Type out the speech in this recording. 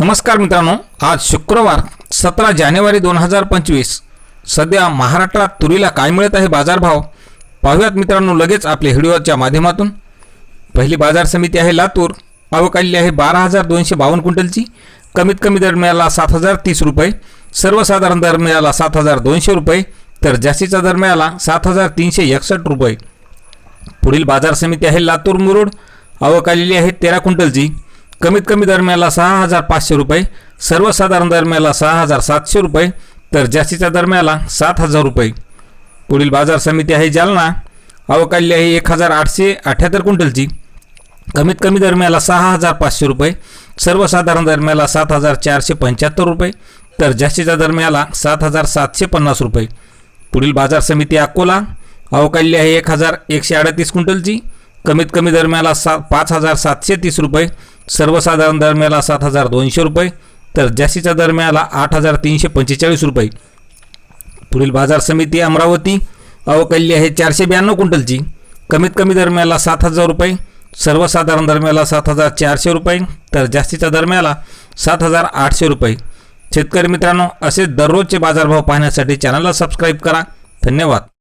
नमस्कार मित्रांनो आज शुक्रवार सतरा जानेवारी दोन हजार पंचवीस. सध्या महाराष्ट्रात तुरीला काय मिळत आहे बाजारभाव? पाहूयात मित्रांनो लगेच आपल्या व्हिडिओच्या माध्यमातून. पहिली बाजार समिती आहे लातूर. अवकाळली आहे बारा हजार दोनशे बावन्न क्विंटलची. कमीत कमी दर मिळाला सात हजार तीस रुपये. सर्वसाधारण दर मिळाला सात हजार दोनशे रुपये. तर जास्तीचा दर मिळाला सात हजार तीनशे एकसष्ट रुपये. पुढील बाजार समिती आहे लातूर मुरुड. आवक आलेली आहे तेरा क्विंटलची. कमीत कमी दरम्याला सहा हजार पाचशे रुपये सर्वसाधारण दरम्याला सहा हजार सातशे रुपये तर जास्तीच्या दरम्याला सात हजार रुपये. पुढील बाजार समिती आहे जालना. आवक आहे एक हजार आठशे अठ्याहत्तर क्विंटलची. कमीत कमी दरम्याला सहा हजार पाचशे रुपये सर्वसाधारण दरम्याला सात हजार चारशे पंच्याहत्तर रुपये तर जास्तीच्या दरम्याला सात हजार सातशे पन्नास रुपये. पुढील बाजार समिती अकोला. अवकाळली आहे एक हजार एकशे अडतीस क्विंटलची. कमीत कमी दरम्याला सा पाच हजार सातशे तीस रुपये सर्वसाधारण दरम्याला सात हजार दोनशे रुपये तर जास्तीच्या दरम्याला आठ हजार तीनशे पंचेचाळीस रुपये. पुढील बाजार समिती अमरावती अवकल्ली आहे चारशे ब्याण्णव क्विंटलची. कमीत कमी दरम्याला सात हजार रुपये सर्वसाधारण दरम्याला सात हजार चारशे रुपये तर जास्तीच्या दरम्याला सात हजार आठशे रुपये. शेतकरी मित्रांनो असे दररोजचे बाजारभाव पाहण्यासाठी चॅनलला सबस्क्राईब करा. धन्यवाद.